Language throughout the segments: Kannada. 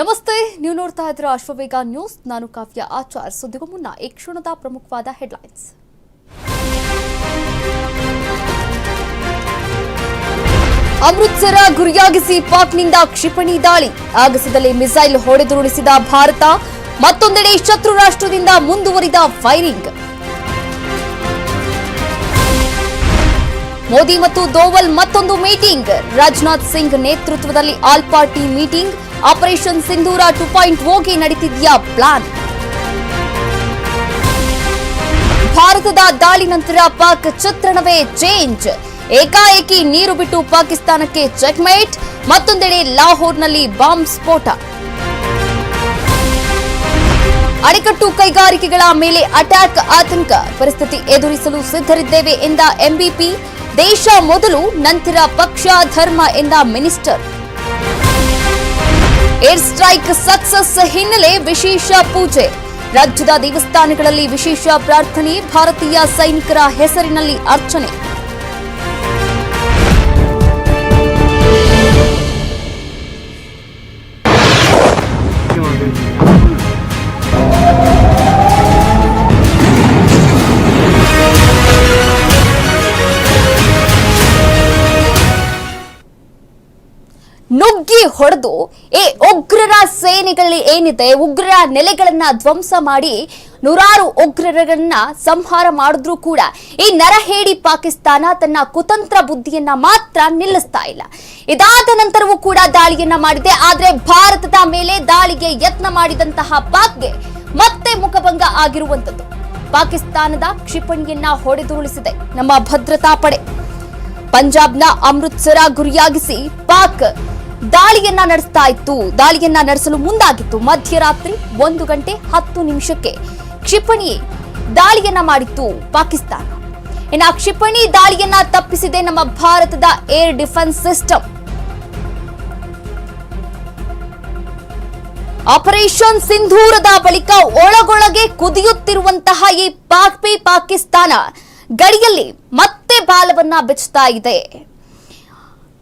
ನಮಸ್ತೆ, ನೀವು ನೋಡ್ತಾ ಇದ್ದೀರಾ ಅಶ್ವವೇಗ ನ್ಯೂಸ್. ನಾನು ಕಾವ್ಯ ಆಚಾರ್. ಸುದ್ದಿಗೂ ಮುನ್ನ ಈ ಕ್ಷಣದ ಪ್ರಮುಖವಾದ ಹೆಡ್ಲೈನ್ಸ್. ಅಮೃತ್ಸರ ಗುರಿಯಾಗಿಸಿ ಪಾಕ್ನಿಂದ ಕ್ಷಿಪಣಿ ದಾಳಿ. ಆಗಸದಲ್ಲಿ ಮಿಸೈಲ್ ಹೊಡೆದುರುಳಿಸಿದ ಭಾರತ. ಮತ್ತೊಂದೆಡೆ ಶತ್ರು ರಾಷ್ಟ್ರದಿಂದ ಮುಂದುವರಿದ ಫೈರಿಂಗ್. ಮೋದಿ ಮತ್ತು ದೋವಲ್ ಮತ್ತೊಂದು ಮೀಟಿಂಗ್. ರಾಜನಾಥ್ ಸಿಂಗ್ ನೇತೃತ್ವದಲ್ಲಿ all party meeting. Operation Sindoor two point ಓಗೆ ನಡೆದಿದೆಯಾ ಪ್ಲಾನ್? ಭಾರತದ ದಾಳಿ ನಂತರ ಪಾಕ್ ಚಿತ್ರಣವೇ ಚೇಂಜ್. ಏಕಾಏಕಿ ನೀರು ಬಿಟ್ಟು ಪಾಕಿಸ್ತಾನಕ್ಕೆ ಚೆಕ್ಮೇಟ್. ಮತ್ತೊಂದೆಡೆ ಲಾಹೋರ್ನಲ್ಲಿ ಬಾಂಬ್ ಸ್ಫೋಟ. ಅಣೆಕಟ್ಟು ಕೈಗಾರಿಕೆಗಳ ಮೇಲೆ ಅಟ್ಯಾಕ್, ಆತಂಕ. ಪರಿಸ್ಥಿತಿ ಎದುರಿಸಲು ಸಿದ್ಧರಿದ್ದೇವೆ ಎಂದ ಎಂಬಿಪಿ ದೇಶ ಮೊದಲು, ನಂತರ ಪಕ್ಷ, ಧರ್ಮ ಎಂದ ಮಿನಿಸ್ಟರ್. ಏರ್ ಸ್ಟ್ರೈಕ್ ಸಕ್ಸಸ್ ಹಿನ್ನೆಲೆ ವಿಶೇಷ ಪೂಜೆ. ರಾಜ್ಯದ ದೇವಸ್ಥಾನಗಳಲ್ಲಿ ವಿಶೇಷ ಪ್ರಾರ್ಥನೆ, ಭಾರತೀಯ ಸೈನಿಕರ ಹೆಸರಿನಲ್ಲಿ ಅರ್ಚನೆ. ಹೊಡೆದು ಈ ಉಗ್ರರ ಸೇನೆಗಳಲ್ಲಿ ಏನಿದೆ, ಉಗ್ರರ ನೆಲೆಗಳನ್ನ ಧ್ವಂಸ ಮಾಡಿ ನೂರಾರು ಉಗ್ರರನ್ನ ಸಂಹಾರ ಮಾಡಿದ್ರೂ ಕೂಡ ಈ ನರಹೇಡಿ ಪಾಕಿಸ್ತಾನ ತನ್ನ ಕುತಂತ್ರ ಬುದ್ಧಿಯನ್ನ ಮಾತ್ರ ನಿಲ್ಲಿಸ್ತಾ ಇಲ್ಲ. ಇದಾದ ನಂತರವೂ ಕೂಡ ದಾಳಿಯನ್ನ ಮಾಡಿದೆ. ಆದ್ರೆ ಭಾರತದ ಮೇಲೆ ದಾಳಿಗೆ ಯತ್ನ ಮಾಡಿದಂತಹ ಪಾಕ್ಗೆ ಮತ್ತೆ ಮುಖಭಂಗ ಆಗಿರುವಂತದ್ದು ಪಾಕಿಸ್ತಾನದ ಕ್ಷಿಪಣಿಯನ್ನ ಹೊಡೆದುರುಳಿಸಿದೆ. ನಮ್ಮ ಭದ್ರತಾ ಪಡೆ. ಪಂಜಾಬ್ನ ಅಮೃತ್ಸರ ಗುರಿಯಾಗಿಸಿ ಪಾಕ್ ದಾಳಿಯನ್ನ ನಡೆಸ್ತಾ ಇತ್ತು. ದಾಳಿಯನ್ನ ನಡೆಸಲು ಮುಂದಾಗಿತ್ತು. ಮಧ್ಯರಾತ್ರಿ ಒಂದು ಗಂಟೆ ಹತ್ತು ನಿಮಿಷಕ್ಕೆ ಕ್ಷಿಪಣಿ ದಾಳಿಯನ್ನ ಮಾಡಿತ್ತು ಪಾಕಿಸ್ತಾನ. ಇನ್ನು ಆ ಕ್ಷಿಪಣಿ ದಾಳಿಯನ್ನ ತಪ್ಪಿಸಿದೆ ನಮ್ಮ ಭಾರತದ ಏರ್ ಡಿಫೆನ್ಸ್ ಸಿಸ್ಟಮ್. ಆಪರೇಷನ್ ಸಿಂಧೂರದ ಬಳಿಕ ಒಳಗೊಳಗೆ ಕುದಿಯುತ್ತಿರುವಂತಹ ಈ ಪಾಕ್ಪಿ ಪಾಕಿಸ್ತಾನ ಗಡಿಯಲ್ಲಿ ಮತ್ತೆ ಬಾಲವನ್ನ ಬೆಚ್ಚುತ್ತಾ ಇದೆ.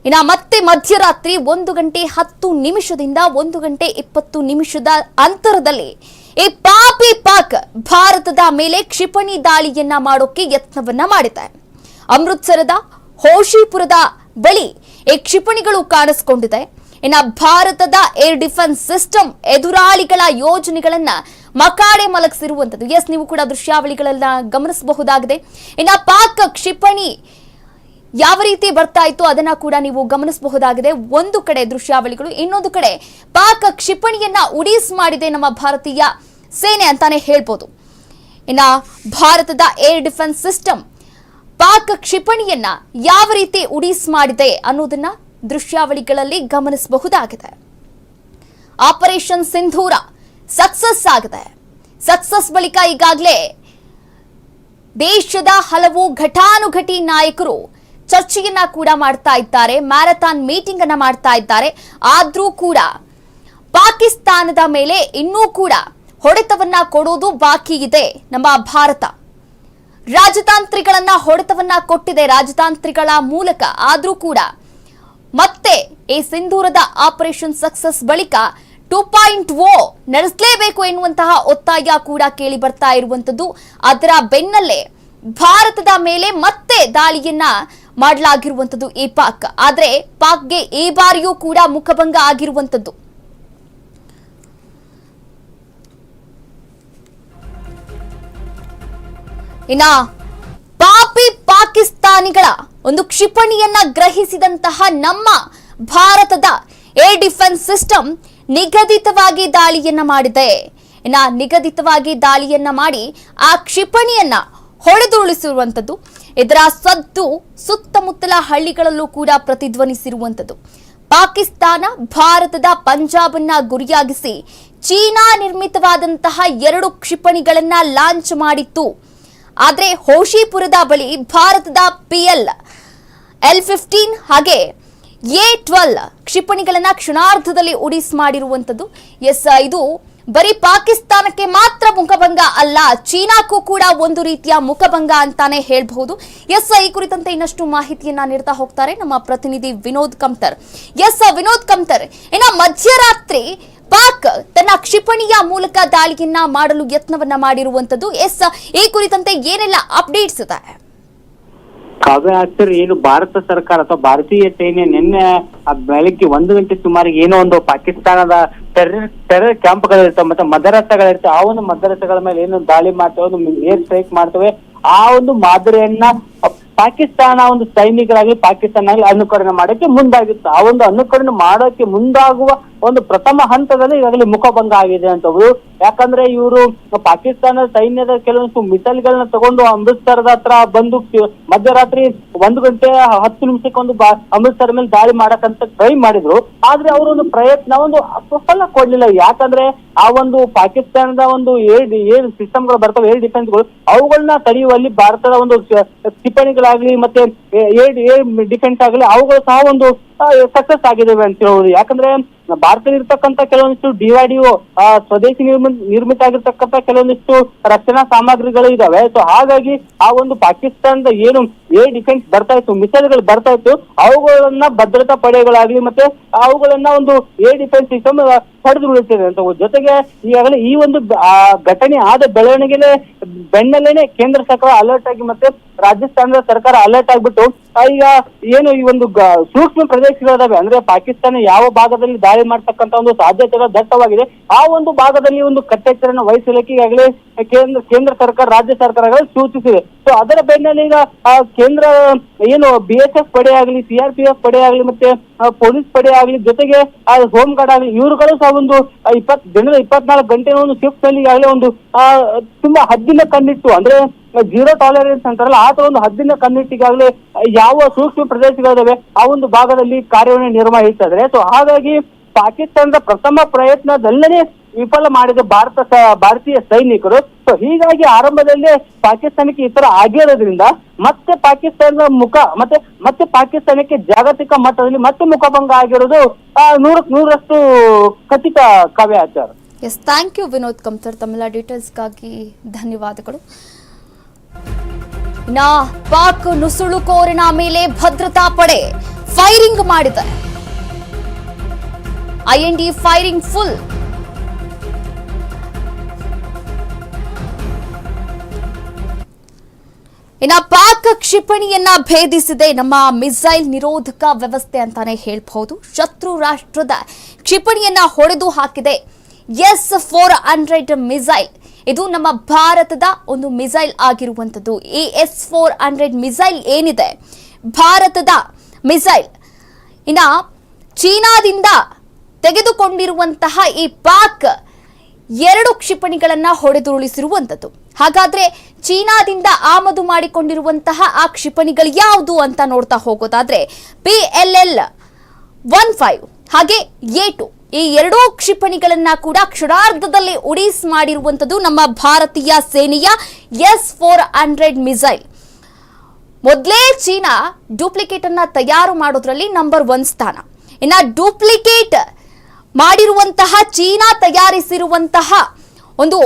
ಇನ್ನ ಮತ್ತೆ ಮಧ್ಯರಾತ್ರಿ ಒಂದು ಗಂಟೆ ಹತ್ತು ನಿಮಿಷದಿಂದ ಒಂದು ಗಂಟೆ ಇಪ್ಪತ್ತು ನಿಮಿಷದ ಅಂತರದಲ್ಲಿ ಈ ಪಾಪಿ ಪಾಕ್ ಭಾರತದ ಮೇಲೆ ಕ್ಷಿಪಣಿ ದಾಳಿಯನ್ನ ಮಾಡೋಕೆ ಯತ್ನವನ್ನ ಮಾಡಿದೆ. ಅಮೃತ್ಸರದ ಹೋಶಿಪುರದ ಬಳಿ ಈ ಕ್ಷಿಪಣಿಗಳು ಕಾಣಿಸ್ಕೊಂಡಿದೆ. ಇನ್ನ ಭಾರತದ ಏರ್ ಡಿಫೆನ್ಸ್ ಸಿಸ್ಟಮ್ ಎದುರಾಳಿಗಳ ಯೋಜನೆಗಳನ್ನ ಮಕಾಡೆ ಮಲಗಿಸಿರುವಂತದ್ದು ಎಸ್, ನೀವು ಕೂಡ ದೃಶ್ಯಾವಳಿಗಳನ್ನ ಗಮನಿಸಬಹುದಾಗಿದೆ. ಇನ್ನ ಪಾಕ್ ಕ್ಷಿಪಣಿ ಯಾವ ರೀತಿ ಬರ್ತಾ ಇತ್ತು ಅದನ್ನ ಕೂಡ ನೀವು ಗಮನಿಸಬಹುದಾಗಿದೆ. ಒಂದು ಕಡೆ ದೃಶ್ಯಾವಳಿಗಳು, ಇನ್ನೊಂದು ಕಡೆ ಪಾಕ ಕ್ಷಿಪಣಿಯನ್ನ ಉಡೀಸ್ ಮಾಡಿದೆ ನಮ್ಮ ಭಾರತೀಯ ಸೇನೆ ಅಂತಾನೆ ಹೇಳ್ಬೋದು. ಇನ್ನ ಭಾರತದ ಏರ್ ಡಿಫೆನ್ಸ್ ಸಿಸ್ಟಮ್ ಪಾಕ್ ಕ್ಷಿಪಣಿಯನ್ನ ಯಾವ ರೀತಿ ಉಡೀಸ್ ಮಾಡಿದೆ ಅನ್ನೋದನ್ನ ದೃಶ್ಯಾವಳಿಗಳಲ್ಲಿ ಗಮನಿಸಬಹುದಾಗಿದೆ. ಆಪರೇಷನ್ ಸಿಂಧೂರ ಸಕ್ಸಸ್ ಆಗಿದೆ. ಸಕ್ಸಸ್ ಬಳಿಕ ಈಗಾಗಲೇ ದೇಶದ ಹಲವು ಘಟಾನುಘಟಿ ನಾಯಕರು ಚರ್ಚೆಯನ್ನ ಕೂಡ ಮಾಡ್ತಾ ಇದ್ದಾರೆ, ಮ್ಯಾರಥಾನ್ ಮೀಟಿಂಗ್ ಅನ್ನ ಮಾಡ್ತಾ ಇದ್ದಾರೆ. ಆದ್ರೂ ಕೂಡ ಪಾಕಿಸ್ತಾನದ ಮೇಲೆ ಇನ್ನೂ ಕೂಡ ಹೊಡೆತವನ್ನ ಕೊಡೋದು ಬಾಕಿ ಇದೆ ನಮ್ಮ ಭಾರತ. ರಾಜತಾಂತ್ರಿಗಳನ್ನ ಹೊಡೆತವನ್ನ ಕೊಟ್ಟಿದೆ ರಾಜತಾಂತ್ರಿಗಳ ಮೂಲಕ. ಆದ್ರೂ ಕೂಡ ಮತ್ತೆ ಈ ಸಿಂಧೂರದ ಆಪರೇಷನ್ ಸಕ್ಸಸ್ ಬಳಿಕ ಟೂ ಪಾಯಿಂಟ್ ಓ ನಡೆಸಲೇಬೇಕು ಎನ್ನುವಂತಹ ಒತ್ತಾಯ ಕೂಡ ಕೇಳಿ ಬರ್ತಾ ಇರುವಂತದ್ದು ಅದರ ಬೆನ್ನಲ್ಲೇ ಭಾರತದ ಮೇಲೆ ಮತ್ತೆ ದಾಳಿಯನ್ನ ಮಾಡಲಾಗಿರುವಂತದ್ದು ಈ ಪಾಕ್. ಆದ್ರೆ ಪಾಕ್ಗೆ ಈ ಬಾರಿಯೂ ಕೂಡ ಮುಖಭಂಗ ಆಗಿರುವಂತದ್ದು ಇನ್ನ ಪಾಪಿ ಪಾಕಿಸ್ತಾನಿಗಳ ಒಂದು ಕ್ಷಿಪಣಿಯನ್ನ ಗ್ರಹಿಸಿದಂತಹ ನಮ್ಮ ಭಾರತದ ಏರ್ ಡಿಫೆನ್ಸ್ ಸಿಸ್ಟಮ್ ನಿಗದಿತವಾಗಿ ದಾಳಿಯನ್ನ ಮಾಡಿದೆ. ಇನ್ನ ನಿಗದಿತವಾಗಿ ದಾಳಿಯನ್ನ ಮಾಡಿ ಆ ಕ್ಷಿಪಣಿಯನ್ನ ಹೊಡೆದುರುಳಿಸಿರುವಂಥದ್ದು. ಇದರ ಸದ್ದು ಸುತ್ತಮುತ್ತಲ ಹಳ್ಳಿಗಳಲ್ಲೂ ಕೂಡ ಪ್ರತಿಧ್ವನಿಸಿರುವಂಥದ್ದು. ಪಾಕಿಸ್ತಾನ ಭಾರತದ ಪಂಜಾಬನ್ನ ಗುರಿಯಾಗಿಸಿ ಚೀನಾ ನಿರ್ಮಿತವಾದಂತಹ ಎರಡು ಕ್ಷಿಪಣಿಗಳನ್ನ ಲಾಂಚ್ ಮಾಡಿತ್ತು. ಆದರೆ ಹೋಶಿಪುರದ ಬಳಿ ಭಾರತದ ಪಿಎಲ್, ಎಲ್ ಫಿಫ್ಟೀನ್ ಹಾಗೆ ಎ ಟ್ವೆಲ್ ಕ್ಷಿಪಣಿಗಳನ್ನ ಕ್ಷಣಾರ್ಧದಲ್ಲಿ ಉಡಿಸ್ ಮಾಡಿರುವಂತದ್ದು ಎಸ್, ಇದು ಬರೀ ಪಾಕಿಸ್ತಾನಕ್ಕೆ ಮಾತ್ರ ಮುಖಭಂಗ ಅಲ್ಲ, ಚೀನಾಕ್ಕೂ ಕೂಡ ಒಂದು ರೀತಿಯ ಮುಖಭಂಗ ಅಂತಾನೆ ಹೇಳ್ಬಹುದು. ಎಸ್ ಈ ಕುರಿತಂತೆ ಇನ್ನಷ್ಟು ಮಾಹಿತಿಯನ್ನ ನೀಡ್ತಾ ಹೋಗ್ತಾರೆ ನಮ್ಮ ಪ್ರತಿನಿಧಿ ವಿನೋದ್ ಕಮ್ತರ್. ಎಸ್, ವಿನೋದ್ ಕಮ್ತರ್, ಇನ್ನ ಮಧ್ಯರಾತ್ರಿ ಪಾಕ್ ತನ್ನ ಕ್ಷಿಪಣಿಯ ಮೂಲಕ ದಾಳಿಯನ್ನ ಮಾಡಲು ಯತ್ನವನ್ನ ಮಾಡಿರುವಂತದ್ದು. ಎಸ್, ಈ ಕುರಿತಂತೆ ಏನೆಲ್ಲ ಅಪ್ಡೇಟ್ಸ್ ಇದೆ? ಕಾವ್ಯ ಸರ್ ಏನು ಭಾರತ ಸರ್ಕಾರ ಅಥವಾ ಭಾರತೀಯ ಸೇನೆ ನಿನ್ನೆ ಬೆಳಿಗ್ಗೆ ಒಂದು ಗಂಟೆ ಸುಮಾರಿಗೆ ಏನೋ ಒಂದು ಪಾಕಿಸ್ತಾನದ ಟೆರರ್ ಟೆರರ್ ಕ್ಯಾಂಪ್ಗಳಿರ್ತವೆ ಮತ್ತೆ ಮದರಸಗಳಿರ್ತವೆ. ಆ ಒಂದು ಮದರಸಗಳ ಮೇಲೆ ಏನು ದಾಳಿ ಮಾಡ್ತವೆ, ಒಂದು ಏರ್ ಸ್ಟ್ರೈಕ್ ಮಾಡ್ತವೆ, ಆ ಒಂದು ಮಾದರಿಯನ್ನ ಪಾಕಿಸ್ತಾನ ಒಂದು ಸೈನಿಕರಾಗಿ ಪಾಕಿಸ್ತಾನ ಅನುಕರಣೆ ಮಾಡೋಕೆ ಮುಂದಾಗಿತ್ತು. ಆ ಒಂದು ಅನುಕರಣೆ ಮಾಡೋಕೆ ಮುಂದಾಗುವ ಒಂದು ಪ್ರಥಮ ಹಂತದಲ್ಲಿ ಈಗಾಗಲೇ ಮುಖಭಂಗ ಆಗಿದೆ ಅಂತವ್ರು. ಯಾಕಂದ್ರೆ ಇವರು ಪಾಕಿಸ್ತಾನ ಸೈನ್ಯದ ಕೆಲವೊಂದು ಮಿಸೈಲ್ ಗಳನ್ನ ತಗೊಂಡು ಅಮೃತ್ಸರದ ಹತ್ರ ಬಂದು ಮಧ್ಯರಾತ್ರಿ ಒಂದು ಗಂಟೆ ಹತ್ತು ನಿಮಿಷಕ್ಕೊಂದು ಅಮೃತ್ಸರ ಮೇಲೆ ದಾಳಿ ಮಾಡಕ್ಕಂತ ಟ್ರೈ ಮಾಡಿದ್ರು. ಆದ್ರೆ ಅವರು ಒಂದು ಪ್ರಯತ್ನ, ಒಂದು ಫಲ ಕೊಡ್ಲಿಲ್ಲ. ಯಾಕಂದ್ರೆ ಆ ಒಂದು ಪಾಕಿಸ್ತಾನದ ಒಂದು ಏರ್ ಏರ್ ಸಿಸ್ಟಮ್ಗಳು ಬರ್ತವೆ, ಏರ್ ಡಿಫೆನ್ಸ್ಗಳು ಅವುಗಳನ್ನ ತಡೆಯುವಲ್ಲಿ ಭಾರತದ ಒಂದು ಕ್ಷ- ಕ್ಷಿಪಣಿಗಳಾಗ್ಲಿ ಮತ್ತೆ ಏರ್ ಏರ್ ಡಿಫೆನ್ಸ್ ಆಗಲಿ ಅವುಗಳು ಸಹ ಒಂದು ಸಕ್ಸಸ್ ಆಗಿದ್ದಾವೆ ಅಂತ ಹೇಳ್ಬೋದು ಯಾಕಂದ್ರೆ, ಭಾರತದಲ್ಲಿ ಇರ್ತಕ್ಕಂತ ಕೆಲವೊಂದಿಷ್ಟು ಡಿವೈಡಿಒ ಸ್ವದೇಶಿ ನಿರ್ಮಿತ ನಿರ್ಮಿತ ಆಗಿರ್ತಕ್ಕಂಥ ಕೆಲವೊಂದಿಷ್ಟು ರಕ್ಷಣಾ ಸಾಮಗ್ರಿಗಳು ಇದಾವೆ. ಸೊ ಹಾಗಾಗಿ ಆ ಒಂದು ಪಾಕಿಸ್ತಾನದ ಏನು, ಏ ಡಿಫೆನ್ಸ್ ಬರ್ತಾ ಇತ್ತು ಮಿಸೈಲ್ಗಳು ಬರ್ತಾ ಇತ್ತು, ಅವುಗಳನ್ನ ಭದ್ರತಾ ಪಡೆಗಳಾಗ್ಲಿ ಮತ್ತೆ ಅವುಗಳನ್ನ ಒಂದು ಏ ಡಿಫೆನ್ಸ್ ಸಿಸ್ಟಮ್ ಪಡೆದು ಬಿಡುತ್ತೇವೆ ಅಂತ. ಜೊತೆಗೆ ಈಗಾಗಲೇ ಈ ಒಂದು, ಆ, ಘಟನೆ ಆದ ಬೆಳವಣಿಗೆಲೆ ಬೆನ್ನಲ್ಲೇನೆ ಕೇಂದ್ರ ಸರ್ಕಾರ ಅಲರ್ಟ್ ಆಗಿ ಮತ್ತೆ ರಾಜಸ್ಥಾನದ ಸರ್ಕಾರ ಅಲರ್ಟ್ ಆಗ್ಬಿಟ್ಟು ಈಗ ಏನು ಈ ಒಂದು ಸೂಕ್ಷ್ಮ ಪ್ರದೇಶಗಳಿದಾವೆ. ಅಂದ್ರೆ ಪಾಕಿಸ್ತಾನ ಯಾವ ಭಾಗದಲ್ಲಿ ದಾಳಿ ಮಾಡ್ತಕ್ಕಂತ ಒಂದು ಸಾಧ್ಯತೆಗಳು ದಟ್ಟವಾಗಿದೆ. ಆ ಒಂದು ಭಾಗದಲ್ಲಿ ಒಂದು ಕಟ್ಟೆಚ್ಚರನ್ನು ವಹಿಸಲಿಕ್ಕೆ ಈಗಾಗಲೇ ಕೇಂದ್ರ ಕೇಂದ್ರ ಸರ್ಕಾರ, ರಾಜ್ಯ ಸರ್ಕಾರಗಳು ಸೂಚಿಸಿದೆ. ಸೊ ಅದರ ಬೆನ್ನಲ್ಲಿ ಈಗ ಕೇಂದ್ರ, ಏನು ಬಿ ಎಸ್ ಎಫ್ ಪಡೆ ಆಗ್ಲಿ ಸಿ ಆರ್ ಪಿ ಎಫ್ ಪಡೆ ಆಗ್ಲಿ, ಮತ್ತೆ ಪೊಲೀಸ್ ಪಡೆ ಆಗ್ಲಿ, ಜೊತೆಗೆ ಹೋಮ್ ಗಾರ್ಡ್ ಆಗಲಿ, ಇವರುಗಳು ಸಹ ಒಂದು ಇಪ್ಪತ್, ದಿನದ ಇಪ್ಪತ್ನಾಲ್ಕು ಗಂಟೆ ಒಂದು ಶಿಫ್ಟ್ನಲ್ಲಿ ಈಗಾಗಲೇ ಒಂದು ತುಂಬಾ ಹದ್ದಿನ ಕಣ್ಣಿಟ್ಟು, ಅಂದ್ರೆ ಜೀರೋ ಟಾಲರೆನ್ಸ್ ಅಂತಾರಲ್ಲ, ಆ ತರ ಒಂದು ಹದ್ದಿನ ಕಣ್ಣಿಟ್ಟಿಗಾಗಲೇ, ಯಾವ ಸೂಕ್ಷ್ಮ ಪ್ರದೇಶಗಳಿದಾವೆ, ಆ ಒಂದು ಭಾಗದಲ್ಲಿ ಕಾರ್ಯವನ್ನು ನಿರ್ವಹಿಸ್ತಾ ಇದ್ದಾರೆ ಸೊ ಹಾಗಾಗಿ ಪಾಕಿಸ್ತಾನದ ಪ್ರಥಮ ಪ್ರಯತ್ನದಲ್ಲೇ ವಿಫಲ ಮಾಡಿದ ಭಾರತ ಭಾರತೀಯ ಸೈನಿಕರು. ಸೊ ಹೀಗಾಗಿ ಆರಂಭದಲ್ಲಿ ಪಾಕಿಸ್ತಾನಕ್ಕೆ ಈ ತರ ಆಗಿರೋದ್ರಿಂದ ಮತ್ತೆ ಪಾಕಿಸ್ತಾನದ ಮುಖ ಮತ್ತೆ ಮತ್ತೆ ಪಾಕಿಸ್ತಾನಕ್ಕೆ ಜಾಗತಿಕ ಮಟ್ಟದಲ್ಲಿ ಮತ್ತೆ ಮುಖಭಂಗ ಆಗಿರೋದು ಆ, ನೂರಕ್ಕೆ ನೂರಷ್ಟು ಖಚಿತ Kavya Achar. Yes thank you Vinod Kamsar ತಮ್ಮೆಲ್ಲ ಡೀಟೇಲ್ಸ್ಗಾಗಿ ಧನ್ಯವಾದಗಳು. ನಾ ಪಾಕ್ ನುಸುಳುಕೋರಿನ ಮೇಲೆ ಭದ್ರತಾ ಪಡೆ ಫೈರಿಂಗ್ ಮಾಡಿದೆ. IND firing full. ಇನ್ನ ಪಾಕ್ ಕ್ಷಿಪಣಿಯನ್ನ ಭೇದಿಸಿದೆ. ನಮ್ಮ ಮಿಸೈಲ್ ನಿರೋಧಕ ವ್ಯವಸ್ಥೆ ಅಂತಾನೆ ಹೇಳಬಹುದು. ಶತ್ರು ರಾಷ್ಟ್ರದ ಕ್ಷಿಪಣಿಯನ್ನ ಹೊಡೆದು ಹಾಕಿದೆ. S four hundred missile. ಇದು ನಮ್ಮ ಭಾರತದ ಒಂದು ಮಿಸೈಲ್ ಆಗಿರುವಂಥದ್ದು. ಈ ಎಸ್ ಫೋರ್ ಹಂಡ್ರೆಡ್ ಮಿಸೈಲ್ ಏನಿದೆ? ಭಾರತದ ಮಿಸೈಲ್. ಇನ್ನ ಚೀನಾದಿಂದ ತೆಗೆದುಕೊಂಡಿರುವಂತಹ ಈ ಪಾಕ್ ಎರಡು ಕ್ಷಿಪಣಿಗಳನ್ನ ಹೊಡೆದುರುಳಿಸಿರುವಂಥದ್ದು. ಹಾಗಾದ್ರೆ ಚೀನಾದಿಂದ ಆಮದು ಮಾಡಿಕೊಂಡಿರುವಂತಹ ಆ ಕ್ಷಿಪಣಿಗಳು ಯಾವುದು ಅಂತ ನೋಡ್ತಾ ಹೋಗೋದಾದ್ರೆ P L L one five ಹಾಗೆ ಎ ಟು ಈ ಎರಡೂ ಕ್ಷಿಪಣಿಗಳನ್ನ ಕೂಡ ಕ್ಷಣಾರ್ಧದಲ್ಲಿ ಉಡೀಸ್ ಮಾಡಿರುವಂಥದ್ದು ನಮ್ಮ ಭಾರತೀಯ ಸೇನೆಯ ಎಸ್ ಫೋರ್ ಹಂಡ್ರೆಡ್ ಮಿಸೈಲ್ ಮೊದಲೇ ಚೀನಾ ಡೂಪ್ಲಿಕೇಟ್ ಅನ್ನ ತಯಾರು ಮಾಡೋದ್ರಲ್ಲಿ ನಂಬರ್ ಒನ್ ಸ್ಥಾನ. ಇನ್ನ ಡೂಪ್ಲಿಕೇಟ್ ಮಾಡಿರುವಂತಹ ಚೀನಾ ತಯಾರಿಸಿರುವಂತಹ ಒಂದು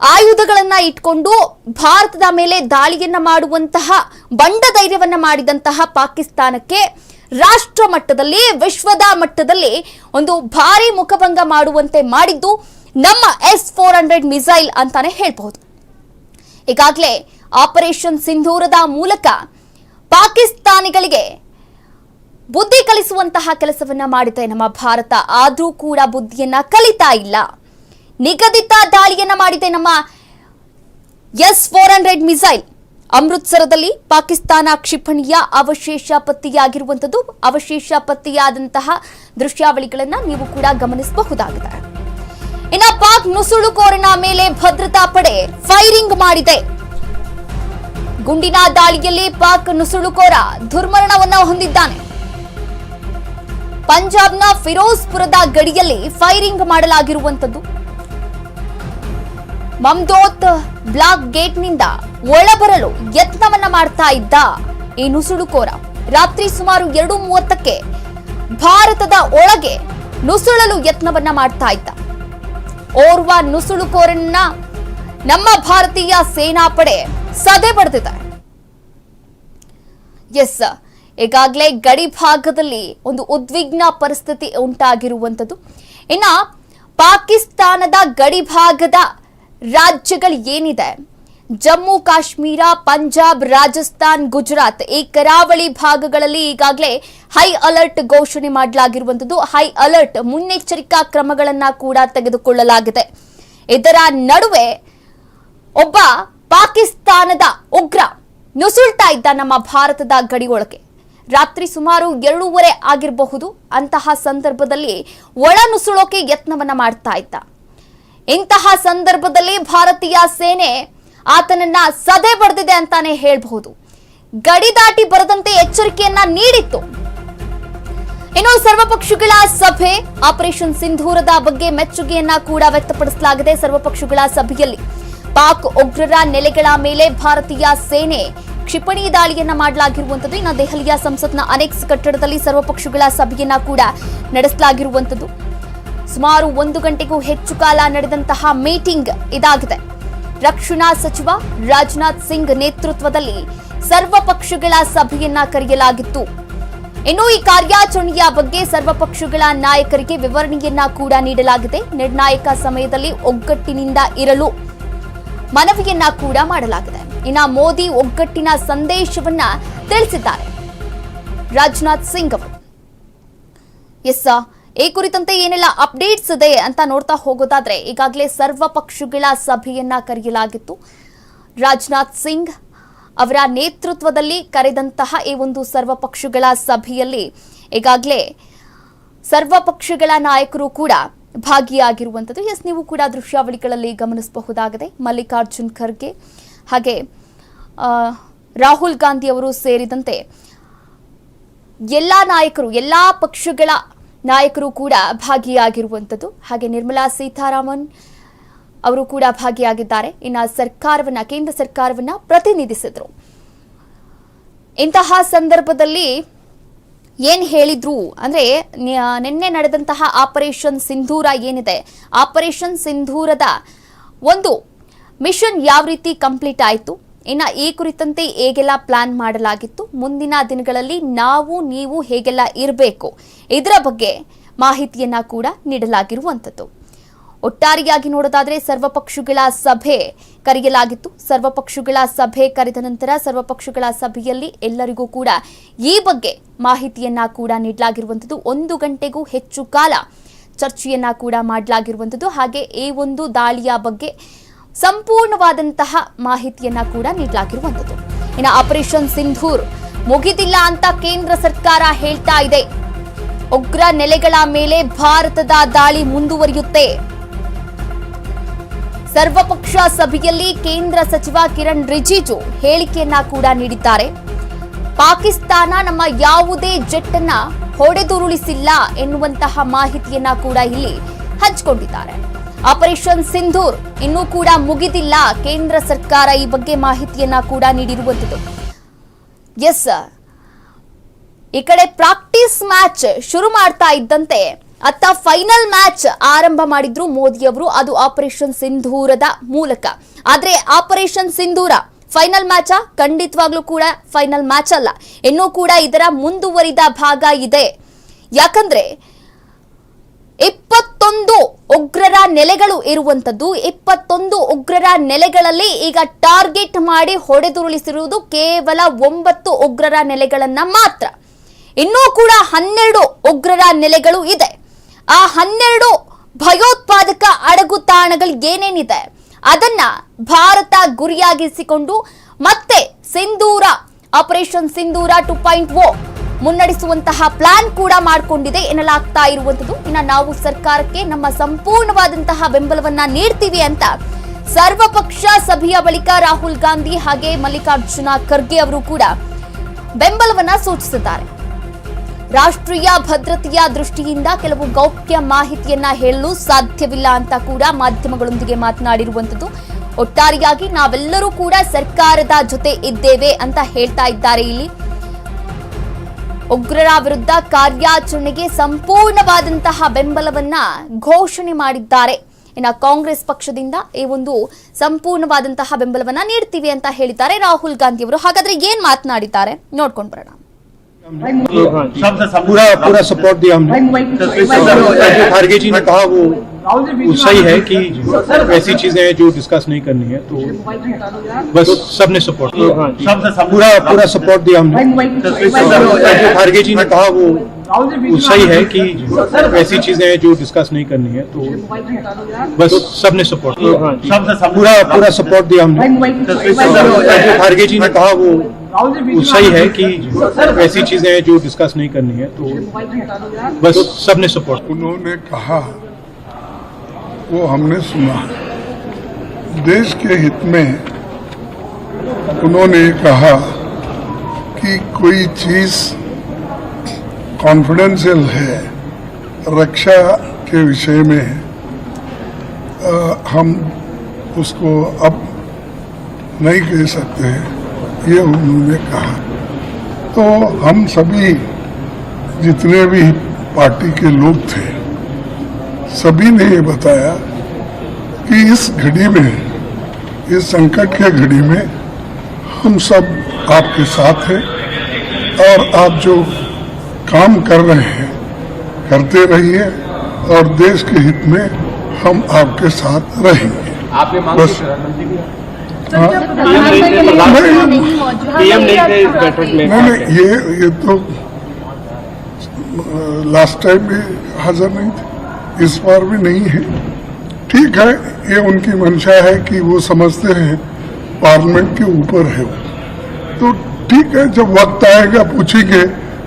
ಆಯುಧಗಳನ್ನ ಇಟ್ಕೊಂಡು ಭಾರತದ ಮೇಲೆ ದಾಳಿಯನ್ನ ಮಾಡುವಂತಹ ಬಂಡ ಧೈರ್ಯವನ್ನ ಮಾಡಿದಂತಹ ಪಾಕಿಸ್ತಾನಕ್ಕೆ ರಾಷ್ಟ್ರ ಮಟ್ಟದಲ್ಲಿ, ವಿಶ್ವದ ಮಟ್ಟದಲ್ಲಿ ಒಂದು ಭಾರಿ ಮುಖಭಂಗ ಮಾಡುವಂತೆ ಮಾಡಿದ್ದು ನಮ್ಮ ಎಸ್ ಫೋರ್ ಹಂಡ್ರೆಡ್ ಮಿಸೈಲ್ ಅಂತಾನೆ ಹೇಳಬಹುದು. ಈಗಾಗಲೇ ಆಪರೇಷನ್ ಸಿಂಧೂರದ ಮೂಲಕ ಪಾಕಿಸ್ತಾನಿಗಳಿಗೆ ಬುದ್ಧಿ ಕಲಿಸುವಂತಹ ಕೆಲಸವನ್ನ ಮಾಡಿದೆ ನಮ್ಮ ಭಾರತ. ಆದರೂ ಕೂಡ ಬುದ್ಧಿಯನ್ನ ಕಲಿತಾ ಇಲ್ಲ. ನಿಗದಿತ ದಾಳಿಯನ್ನ ಮಾಡಿದೆ ನಮ್ಮ ಎಸ್ ಫೋರ್ ಹಂಡ್ರೆಡ್ ಮಿಸೈಲ್. ಅಮೃತ್ಸರದಲ್ಲಿ ಪಾಕಿಸ್ತಾನ ಕ್ಷಿಪಣಿಯ ಅವಶೇಷ ಪತ್ತೆಯಾಗಿರುವಂಥದ್ದು ಅವಶೇಷ ಪತ್ತೆಯಾದಂತಹ ದೃಶ್ಯಾವಳಿಗಳನ್ನ ನೀವು ಕೂಡ ಗಮನಿಸಬಹುದಾಗಿದೆ. ಇನ್ನು ಪಾಕ್ ನುಸುಳುಕೋರನ ಮೇಲೆ ಭದ್ರತಾ ಪಡೆ ಫೈರಿಂಗ್ ಮಾಡಿದೆ. ಗುಂಡಿನ ದಾಳಿಯಲ್ಲಿ ಪಾಕ್ ನುಸುಳುಕೋರ ದುರ್ಮರಣವನ್ನ ಹೊಂದಿದ್ದಾನೆ. ಪಂಜಾಬ್ನ ಫಿರೋಜ್ಪುರದ ಗಡಿಯಲ್ಲಿ ಫೈರಿಂಗ್ ಮಾಡಲಾಗಿರುವಂತದ್ದು ಮಮ್ದೋತ್ ಬ್ಲಾಕ್ ಗೇಟ್ನಿಂದ ಒಳಬರಲು ಯತ್ನವನ್ನ ಮಾಡ್ತಾ ಇದ್ದ ಈ ನುಸುಳುಕೋರ. ರಾತ್ರಿ ಸುಮಾರು ಎರಡು ಮೂವತ್ತಕ್ಕೆ ಭಾರತದ ಒಳಗೆ ನುಸುಳಲು ಯತ್ನವನ್ನ ಮಾಡ್ತಾ ಇದ್ದ. ಓರ್ವ ನುಸುಳುಕೋರನ್ನ ನಮ್ಮ ಭಾರತೀಯ ಸೇನಾಪಡೆ ಸದೆ ಪಡೆದಿದ್ದಾರೆ ಎಸ್, ಈಗಾಗಲೇ ಗಡಿ ಭಾಗದಲ್ಲಿ ಒಂದು ಉದ್ವಿಗ್ನ ಪರಿಸ್ಥಿತಿ ಉಂಟಾಗಿರುವಂಥದ್ದು. ಇನ್ನ ಪಾಕಿಸ್ತಾನದ ಗಡಿಭಾಗದ ರಾಜ್ಯಗಳು ಏನಿದೆ? ಜಮ್ಮು, ಕಾಶ್ಮೀರ, ಪಂಜಾಬ್, ರಾಜಸ್ಥಾನ್, ಗುಜರಾತ್ ಈ ಕರಾವಳಿ ಭಾಗಗಳಲ್ಲಿ ಈಗಾಗಲೇ ಹೈ ಅಲರ್ಟ್ ಘೋಷಣೆ ಮಾಡಲಾಗಿರುವಂತದ್ದು ಹೈ ಅಲರ್ಟ್ ಮುನ್ನೆಚ್ಚರಿಕಾ ಕ್ರಮಗಳನ್ನು ಕೂಡ ತೆಗೆದುಕೊಳ್ಳಲಾಗಿದೆ. ಇದರ ನಡುವೆ ಒಬ್ಬ ಪಾಕಿಸ್ತಾನದ ಉಗ್ರ ನುಸುಳ್ತಾ ಇದ್ದ ನಮ್ಮ ಭಾರತದ ಗಡಿಯೊಳಗೆ. ರಾತ್ರಿ ಸುಮಾರು ಎರಡೂವರೆ ಆಗಿರಬಹುದು. ಅಂತಹ ಸಂದರ್ಭದಲ್ಲಿ ಒಳ ನುಸುಳೋಕೆ ಯತ್ನವನ್ನ ಮಾಡ್ತಾ ಇದ್ದ. ಇಂತಹ ಸಂದರ್ಭದಲ್ಲಿ ಭಾರತೀಯ ಸೇನೆ ಆತನನ್ನ ಸದೆ ಬಡ್ದಿದೆ ಅಂತಾನೆ ಹೇಳಬಹುದು. ಗಡಿ ದಾಟಿ ಬರದಂತೆ ಎಚ್ಚರಿಕೆಯನ್ನ ನೀಡಿತ್ತು. ಇನ್ನು ಸರ್ವಪಕ್ಷಗಳ ಸಭೆ ಆಪರೇಷನ್ ಸಿಂಧೂರದ ಬಗ್ಗೆ ಮೆಚ್ಚುಗೆಯನ್ನ ಕೂಡ ವ್ಯಕ್ತಪಡಿಸಲಾಗಿದೆ. ಸರ್ವಪಕ್ಷಗಳ ಸಭೆಯಲ್ಲಿ ಪಾಕ್ ಉಗ್ರರ ನೆಲೆಗಳ ಮೇಲೆ ಭಾರತೀಯ ಸೇನೆ ಕ್ಷಿಪಣಿ ದಾಳಿಯನ್ನ ಮಾಡಲಾಗಿರುವಂತದ್ದು ಇನ್ನು ದೆಹಲಿಯ ಸಂಸತ್ನ ಅನೆಕ್ಸ್ ಕಟ್ಟಡದಲ್ಲಿ ಸರ್ವಪಕ್ಷಗಳ ಸಭೆಯನ್ನ ಕೂಡ ನಡೆಸಲಾಗಿರುವಂತದ್ದು ಸುಮಾರು ಒಂದು ಗಂಟೆಗೂ ಹೆಚ್ಚು ಕಾಲ ನಡೆದಂತಹ ಮೀಟಿಂಗ್ ಇದಾಗಿದೆ. ರಕ್ಷಣಾ ಸಚಿವ ರಾಜನಾಥ್ ಸಿಂಗ್ ನೇತೃತ್ವದಲ್ಲಿ ಸರ್ವಪಕ್ಷಗಳ ಸಭೆಯನ್ನ ಕರೆಯಲಾಗಿತ್ತು. ಇನ್ನು ಈ ಕಾರ್ಯಾಚರಣೆಯ ಬಗ್ಗೆ ಸರ್ವಪಕ್ಷಗಳ ನಾಯಕರಿಗೆ ವಿವರಣೆಯನ್ನ ಕೂಡ ನೀಡಲಾಗಿದೆ. ನಿರ್ಣಾಯಕ ಸಮಯದಲ್ಲಿ ಒಗ್ಗಟ್ಟಿನಿಂದ ಇರಲು ಮನವಿಯನ್ನ ಕೂಡ ಮಾಡಲಾಗಿದೆ. ಇನ್ನು ಮೋದಿ ಒಗ್ಗಟ್ಟಿನ ಸಂದೇಶವನ್ನ ತಿಳಿಸಿದ್ದಾರೆ. ರಾಜನಾಥ್ ಸಿಂಗ್ ಅವರು. ಎಸ್ ಈ ಕುರಿತಂತೆ ಏನೆಲ್ಲ ಅಪ್ಡೇಟ್ಸ್ ಇದೆ ಅಂತ ನೋಡ್ತಾ ಹೋಗೋದಾದ್ರೆ ಈಗಾಗಲೇ ಸರ್ವ ಪಕ್ಷಗಳ ಸಭೆಯನ್ನ ಕರೆಯಲಾಗಿತ್ತು. ರಾಜನಾಥ್ ಸಿಂಗ್ ಅವರ ನೇತೃತ್ವದಲ್ಲಿ ಕರೆದಂತಹ ಈ ಒಂದು ಸರ್ವ ಪಕ್ಷಗಳ ಸಭೆಯಲ್ಲಿ ಈಗಾಗಲೇ ಸರ್ವ ಪಕ್ಷಗಳ ನಾಯಕರು ಕೂಡ ಭಾಗಿಯಾಗಿರುವಂಥದ್ದು. ಎಸ್, ನೀವು ಕೂಡ ದೃಶ್ಯಾವಳಿಗಳಲ್ಲಿ ಗಮನಿಸಬಹುದಾಗಿದೆ. ಮಲ್ಲಿಕಾರ್ಜುನ್ ಖರ್ಗೆ ಹಾಗೆ ರಾಹುಲ್ ಗಾಂಧಿ ಅವರು ಸೇರಿದಂತೆ ಎಲ್ಲ ನಾಯಕರು, ಎಲ್ಲ ಪಕ್ಷಗಳ ನಾಯಕರು ಕೂಡ ಭಾಗಿಯಾಗಿರುವಂಥದ್ದು. ಹಾಗೆ ನಿರ್ಮಲಾ ಸೀತಾರಾಮನ್ ಅವರು ಕೂಡ ಭಾಗಿಯಾಗಿದ್ದಾರೆ. ಇನ್ನು ಸರ್ಕಾರವನ್ನ, ಕೇಂದ್ರ ಸರ್ಕಾರವನ್ನ ಪ್ರತಿನಿಧಿಸಿದ್ರು. ಇಂತಹ ಸಂದರ್ಭದಲ್ಲಿ ಏನ್ ಹೇಳಿದ್ರು? ಅಂದ್ರೆ ನಿನ್ನೆ ನಡೆದಂತಹ ಆಪರೇಷನ್ ಸಿಂಧೂರ ಏನಿದೆ? ಆಪರೇಷನ್ ಸಿಂಧೂರದ ಒಂದು ಮಿಷನ್ ಯಾವ ರೀತಿ ಕಂಪ್ಲೀಟ್ ಆಯಿತು? ಇನ್ನು ಈ ಕುರಿತಂತೆ ಹೇಗೆಲ್ಲ ಪ್ಲಾನ್ ಮಾಡಲಾಗಿತ್ತು? ಮುಂದಿನ ದಿನಗಳಲ್ಲಿ ನಾವು, ನೀವು ಹೇಗೆಲ್ಲ ಇರಬೇಕು? ಇದರ ಬಗ್ಗೆ ಮಾಹಿತಿಯನ್ನ ಕೂಡ ನೀಡಲಾಗಿರುವಂಥದ್ದು. ಒಟ್ಟಾರೆಯಾಗಿ ನೋಡೋದಾದರೆ ಸರ್ವಪಕ್ಷಗಳ ಸಭೆ ಕರೆಯಲಾಗಿತ್ತು. ಸರ್ವಪಕ್ಷಗಳ ಸಭೆ ಕರೆದ ನಂತರ ಸರ್ವಪಕ್ಷಗಳ ಸಭೆಯಲ್ಲಿ ಎಲ್ಲರಿಗೂ ಕೂಡ ಈ ಬಗ್ಗೆ ಮಾಹಿತಿಯನ್ನ ಕೂಡ ನೀಡಲಾಗಿರುವಂಥದ್ದು. ಒಂದು ಗಂಟೆಗೂ ಹೆಚ್ಚು ಕಾಲ ಚರ್ಚೆಯನ್ನ ಕೂಡ ಮಾಡಲಾಗಿರುವಂಥದ್ದು. ಹಾಗೆ ಈ ಒಂದು ದಾಳಿಯ ಬಗ್ಗೆ ಸಂಪೂರ್ಣವಾದಂತಹ ಮಾಹಿತಿಯನ್ನ ಕೂಡ ನೀಡಲಾಗಿರುವಂಥದ್ದು. ಇನ್ನು ಆಪರೇಷನ್ ಸಿಂಧೂರ್ ಮುಗಿದಿಲ್ಲ ಅಂತ ಕೇಂದ್ರ ಸರ್ಕಾರ ಹೇಳ್ತಾ ಇದೆ. ಉಗ್ರ ನೆಲೆಗಳ ಮೇಲೆ ಭಾರತದ ದಾಳಿ ಮುಂದುವರಿಯುತ್ತೆ. ಸರ್ವಪಕ್ಷ ಸಭೆಯಲ್ಲಿ ಕೇಂದ್ರ ಸಚಿವ ಕಿರಣ್ ರಿಜಿಜು ಹೇಳಿಕೆಯನ್ನ ಕೂಡ ನೀಡಿದ್ದಾರೆ. ಪಾಕಿಸ್ತಾನ ನಮ್ಮ ಯಾವುದೇ ಜೆಟ್ ಅನ್ನ ಹೊಡೆದುರುಳಿಸಿಲ್ಲ ಎನ್ನುವಂತಹ ಮಾಹಿತಿಯನ್ನ ಕೂಡ ಇಲ್ಲಿ ಹಂಚಿಕೊಂಡಿದ್ದಾರೆ. ಆಪರೇಷನ್ ಸಿಂಧೂರ್. ಇನ್ನೂ ಕೂಡ ಮುಗಿದಿಲ್ಲ. ಕೇಂದ್ರ ಸರ್ಕಾರ ಈ ಬಗ್ಗೆ ಮಾಹಿತಿಯನ್ನ ಕೂಡ ನೀಡಿರುವಂಥದ್ದು ಎಸ್, ಈ ಕಡೆ ಪ್ರಾಕ್ಟೀಸ್ ಮ್ಯಾಚ್ ಶುರು ಮಾಡ್ತಾ ಇದ್ದಂತೆ. ಅತ್ತ ಫೈನಲ್ ಮ್ಯಾಚ್ ಆರಂಭ ಮಾಡಿದ್ರು ಮೋದಿ ಅವರು. ಅದು ಆಪರೇಷನ್ ಸಿಂಧೂರದ ಮೂಲಕ. ಆದ್ರೆ ಆಪರೇಷನ್ ಸಿಂಧೂರ ಫೈನಲ್ ಮ್ಯಾಚ್ ಖಂಡಿತವಾಗ್ಲೂ ಕೂಡ ಫೈನಲ್ ಮ್ಯಾಚ್ ಅಲ್ಲ. ಇನ್ನೂ ಕೂಡ ಇದರ ಮುಂದುವರಿದ ಭಾಗ ಇದೆ. ಯಾಕಂದ್ರೆ ಇಪ್ಪತ್ತೊಂದು ಉಗ್ರರ ನೆಲೆಗಳು ಇರುವಂತದ್ದು ಇಪ್ಪತ್ತೊಂದು ಉಗ್ರರ ನೆಲೆಗಳಲ್ಲಿ ಈಗ ಟಾರ್ಗೆಟ್ ಮಾಡಿ ಹೊಡೆದುರುಳಿಸಿರುವುದು ಕೇವಲ ಒಂಬತ್ತು ಉಗ್ರರ ನೆಲೆಗಳನ್ನ ಮಾತ್ರ. ಇನ್ನೂ ಕೂಡ ಹನ್ನೆರಡು ಉಗ್ರರ ನೆಲೆಗಳು ಇದೆ. ಆ ಹನ್ನೆರಡು ಭಯೋತ್ಪಾದಕ ಅಡಗುತಾಣಗಳು ಏನೇನಿದೆ? ಅದನ್ನ ಭಾರತ ಗುರಿಯಾಗಿಸಿಕೊಂಡು ಮತ್ತೆ Sindoor operation Sindoor two point O ಮುನ್ನಡೆಸುವಂತಹ plan ಕೂಡ ಮಾಡಿಕೊಂಡಿದೆ ಎನ್ನಲಾಗ್ತಾ ಇರುವಂತದ್ದು ಇನ್ನು ನಾವು ಸರ್ಕಾರಕ್ಕೆ ನಮ್ಮ ಸಂಪೂರ್ಣವಾದಂತಹ ಬೆಂಬಲವನ್ನ ನೀಡ್ತೀವಿ ಅಂತ ಸರ್ವಪಕ್ಷ ಸಭೆಯ ಬಳಿಕ ರಾಹುಲ್ ಗಾಂಧಿ ಹಾಗೆ ಮಲ್ಲಿಕಾರ್ಜುನ ಖರ್ಗೆ ಅವರು ಕೂಡ ಬೆಂಬಲವನ್ನ ಸೂಚಿಸಿದ್ದಾರೆ. ರಾಷ್ಟ್ರೀಯ ಭದ್ರತೆಯ ದೃಷ್ಟಿಯಿಂದ ಕೆಲವು ಗೌಪ್ಯ ಮಾಹಿತಿಯನ್ನ ಹೇಳಲು ಸಾಧ್ಯವಿಲ್ಲ ಅಂತ ಕೂಡ ಮಾಧ್ಯಮಗಳೊಂದಿಗೆ ಮಾತನಾಡಿರುವಂತದ್ದು ಒಟ್ಟಾರೆಯಾಗಿ ನಾವೆಲ್ಲರೂ ಕೂಡ ಸರ್ಕಾರದ ಜೊತೆ ಇದ್ದೇವೆ ಅಂತ ಹೇಳ್ತಾ ಇದ್ದಾರೆ ಇಲ್ಲಿ. ಉಗ್ರರ ವಿರುದ್ಧ ಕಾರ್ಯಾಚರಣೆಗೆ ಸಂಪೂರ್ಣವಾದಂತಹ ಬೆಂಬಲವನ್ನ ಘೋಷಣೆ ಮಾಡಿದ್ದಾರೆ ಇನ್ನು ಕಾಂಗ್ರೆಸ್ ಪಕ್ಷದಿಂದ ಈ ಒಂದು ಸಂಪೂರ್ಣವಾದಂತಹ ಬೆಂಬಲವನ್ನ ನೀಡ್ತೀವಿ ಅಂತ ಹೇಳಿದ್ದಾರೆ ರಾಹುಲ್ ಗಾಂಧಿ ಅವರು ಹಾಗಾದ್ರೆ ಏನ್ ಮಾತನಾಡಿದ್ದಾರೆ ನೋಡ್ಕೊಂಡು ಬರೋಣ शब्द पूरा पूरा सपोर्ट दिया हमने तस्वीर जो खारगे जी ने कहा वो वो सही है कि ऐसी चीज़ें हैं जो डिस्कस नहीं करनी है तो बस सबने सपोर्ट किया। पूरा पूरा सपोर्ट दिया हमने। जो खारगे जी ने कहा वो वो सही है कि ऐसी चीज़ें हैं जो डिस्कस नहीं करनी है तो बस सबने सपोर्ट किया। पूरा पूरा सपोर्ट दिया हमने। जो खारगे जी ने कहा वो वो सही है कि ऐसी चीज़ें हैं जो डिस्कस नहीं करनी है तो बस सबने सपोर्ट उन्होंने कहा वो हमने सुना। देश के हित में उन्होंने कहा कि कोई चीज़ कॉन्फिडेंशियल है रक्षा के विषय में अ, हम उसको अब नहीं कह सकते ये उन्होंने कहा। तो हम सभी जितने भी पार्टी के लोग थे सभी ने ये बताया कि इस घड़ी में इस संकट के घड़ी में हम सब आपके साथ हैं और आप जो काम कर रहे हैं करते रहिए और देश के हित में हम आपके साथ रहेंगे। आपने बस। बैठक में। नहीं नहीं ये ये तो लास्ट टाइम भी हाजिर नहीं थे। इस बार भी नहीं है। ठीक है ये उनकी मंशा है कि वो समझते हैं पार्लियामेंट के ऊपर है वो। तो ठीक है जब वक्त आएगा पूछेंगे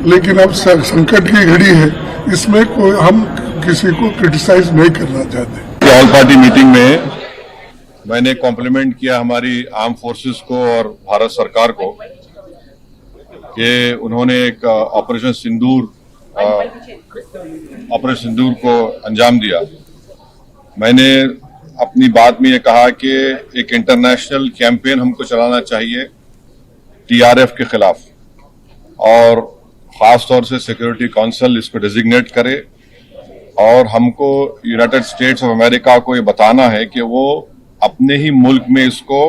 लेकिन अब संकट की घड़ी है। इसमें कोई हम किसी को क्रिटिसाइज नहीं करना चाहते। ऑल पार्टी मीटिंग में मैंने कॉम्प्लीमेंट किया हमारी आर्म फोर्सेस को और भारत सरकार को कि उन्होंने एक ऑपरेशन सिंदूर अ, ऑपरेशन सिंदूर को अंजाम दिया। मैंने अपनी बात में ये कहा कि एक इंटरनेशनल कैंपेन हमको चलाना चाहिए टीआरएफ के खिलाफ और खास तौर से सिक्योरिटी काउंसिल इसको डिजिग्नेट करे और हमको यूनाइटेड स्टेट्स ऑफ़ अमेरिका को ये बताना है कि वो अपने ही मुल्क में इसको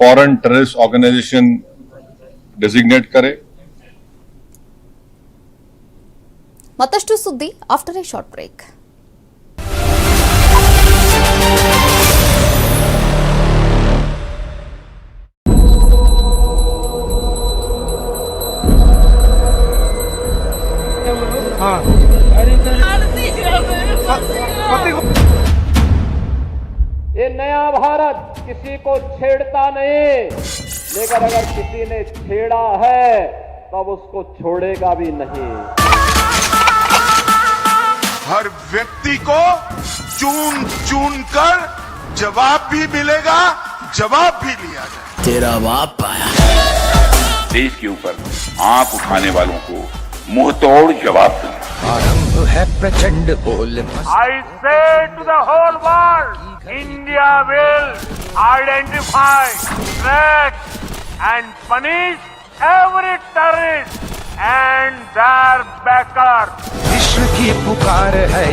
फॉरेन टेररिस्ट ऑर्गेनाइजेशन डिजिग्नेट करे। ಮತ್ತಷ್ಟು ಸುದ್ದಿ ಆಫ್ಟರ್ ಎ ಶಾರ್ಟ್ ಬ್ರೇಕ್ ये नया भारत किसी को छेड़ता नहीं लेकिन अगर किसी ने छेड़ा है तब उसको छोड़ेगा भी नहीं हर व्यक्ति को चुन चुन कर जवाब भी मिलेगा जवाब भी लिया जाए। तेरा बाप पाया। देश के ऊपर आप उठाने वालों को मुँह तोड़ जवाब आरंभ है प्रचंड बोल I say to the whole world India will identify track and punish every terrorist and their backers. विश्व की पुकार है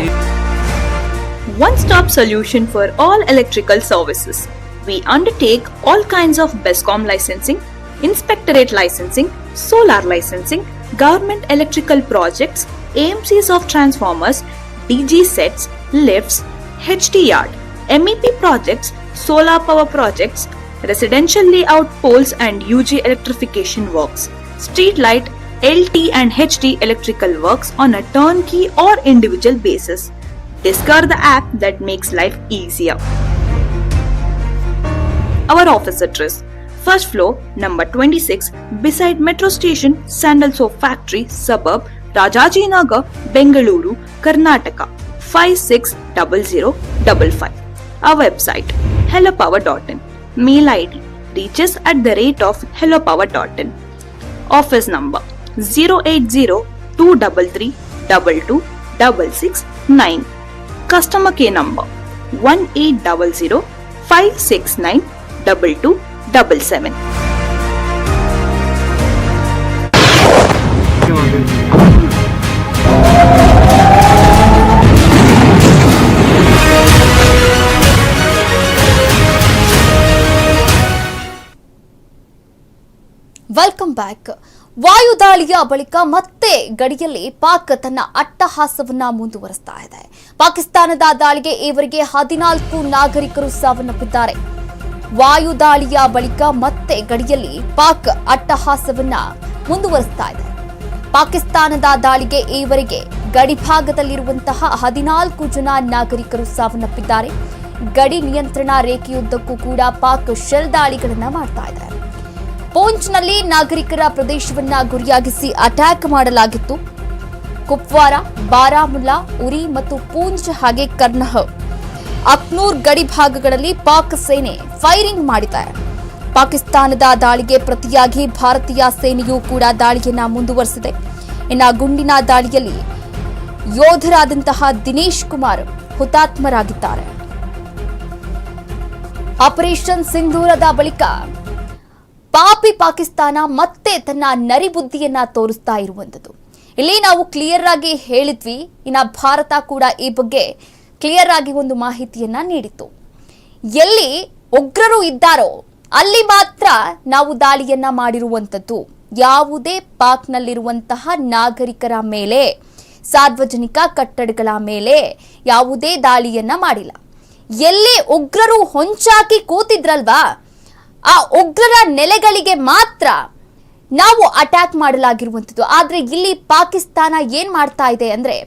one stop solution for all electrical services. We undertake all kinds of BESCOM licensing, inspectorate licensing, solar licensing, government electrical projects, AMCs of transformers, DG sets, lifts, HT yard, MEP projects, solar power projects, residential layout poles and UG electrification works, street light, LT and HT electrical works on a turnkey or individual basis. Discover the app that makes life easier. Our office address First floor, number 26, beside Metro Station, Sandal Soap Factory, suburb, Rajaji Nagar, Bengaluru, Karnataka 560055. Our website hellopower.in. Mail ID reaches at the rate of hellopower.in. Office number zero eight zero two double three double two double six nine customer के number one eight double zero five six nine double two double seven Welcome back. ವಾಯುದಾಳಿಯ ಬಳಿಕ ಮತ್ತೆ ಗಡಿಯಲ್ಲಿ ಪಾಕ್ ತನ್ನ ಅಟ್ಟಹಾಸವನ್ನ ಮುಂದುವರಿಸ್ತಾ ಇದೆ. ಪಾಕಿಸ್ತಾನದ ದಾಳಿಗೆ ಈವರೆಗೆ ಹದಿನಾಲ್ಕು ನಾಗರಿಕರು ಸಾವನ್ನಪ್ಪಿದ್ದಾರೆ. ವಾಯುದಾಳಿಯ ಬಳಿಕ ಮತ್ತೆ ಗಡಿಯಲ್ಲಿ ಪಾಕ್ ಅಟ್ಟಹಾಸವನ್ನ ಮುಂದುವರಿಸ್ತಾ ಇದೆ. ಪಾಕಿಸ್ತಾನದ ದಾಳಿಗೆ ಈವರೆಗೆ ಗಡಿಭಾಗದಲ್ಲಿರುವಂತಹ ಹದಿನಾಲ್ಕು ಜನ ನಾಗರಿಕರು ಸಾವನ್ನಪ್ಪಿದ್ದಾರೆ. ಗಡಿ ನಿಯಂತ್ರಣ ರೇಖೆಯುದ್ದಕ್ಕೂ ಕೂಡ ಪಾಕ್ ಶೆಲ್ ದಾಳಿಗಳನ್ನು ಮಾಡ್ತಾ ಇದೆ. ಪೂಂಚ್ನಲ್ಲಿ ನಾಗರಿಕರ ಪ್ರದೇಶವನ್ನ ಗುರಿಯಾಗಿಸಿ ಅಟ್ಯಾಕ್ ಮಾಡಲಾಗಿತ್ತು. ಕುಪ್ವಾರ, ಬಾರಾಮುಲ್ಲಾ, ಉರಿ ಮತ್ತು ಪೂಂಚ್ ಹಾಗೆ ಕರ್ನಹ ಅಕ್ನೂರ್ ಗಡಿ ಭಾಗಗಳಲ್ಲಿ ಪಾಕ್ ಸೇನೆ ಫೈರಿಂಗ್ ಮಾಡಿದ್ದಾರೆ ಪಾಕಿಸ್ತಾನದ ದಾಳಿಗೆ ಪ್ರತಿಯಾಗಿ ಭಾರತೀಯ ಸೇನೆಯೂ ಕೂಡ ದಾಳಿಯನ್ನ ಮುಂದುವರೆಸಿದೆ. ಇನ್ನ ಗುಂಡಿನ ದಾಳಿಯಲ್ಲಿ ಯೋಧರಾದಂತಹ ದಿನೇಶ್ ಕುಮಾರ್ ಹುತಾತ್ಮರಾಗಿದ್ದಾರೆ. ಆಪರೇಷನ್ ಸಿಂಧೂರದ ಬಳಿಕ ಪಾಪಿ ಪಾಕಿಸ್ತಾನ ಮತ್ತೆ ತನ್ನ ನರಿಬುದ್ಧಿಯನ್ನ ತೋರಿಸ್ತಾ ಇರುವಂತದ್ದು ಇಲ್ಲಿ ನಾವು ಕ್ಲಿಯರ್ ಆಗಿ ಹೇಳಿದ್ವಿ, ಇನ್ನು ಭಾರತ ಕೂಡ ಈ ಬಗ್ಗೆ ಕ್ಲಿಯರ್ ಆಗಿ ಒಂದು ಮಾಹಿತಿಯನ್ನ ನೀಡಿತ್ತು. ಎಲ್ಲಿ ಉಗ್ರರು ಇದ್ದಾರೋ, ಅಲ್ಲಿ ಮಾತ್ರ ನಾವು ದಾಳಿಯನ್ನ ಮಾಡಿರುವಂತದ್ದು ಯಾವುದೇ ಪಾಕ್ನಲ್ಲಿರುವಂತಹ ನಾಗರಿಕರ ಮೇಲೆ, ಸಾರ್ವಜನಿಕ ಕಟ್ಟಡಗಳ ಮೇಲೆ ಯಾವುದೇ ದಾಳಿಯನ್ನ ಮಾಡಿಲ್ಲ. ಎಲ್ಲಿ ಉಗ್ರರು ಹೊಂಚಾಕಿ ಕೂತಿದ್ರಲ್ವಾ ಆ ಉಗ್ರರ ನೆಲೆಗಳಿಗೆ ಮಾತ್ರ ನಾವು ಅಟ್ಯಾಕ್ ಮಾಡಲಾಗಿರುವಂಥದ್ದು. ಆದರೆ ಇಲ್ಲಿ ಪಾಕಿಸ್ತಾನ ಏನು ಮಾಡ್ತಾ ಇದೆ ಅಂದರೆ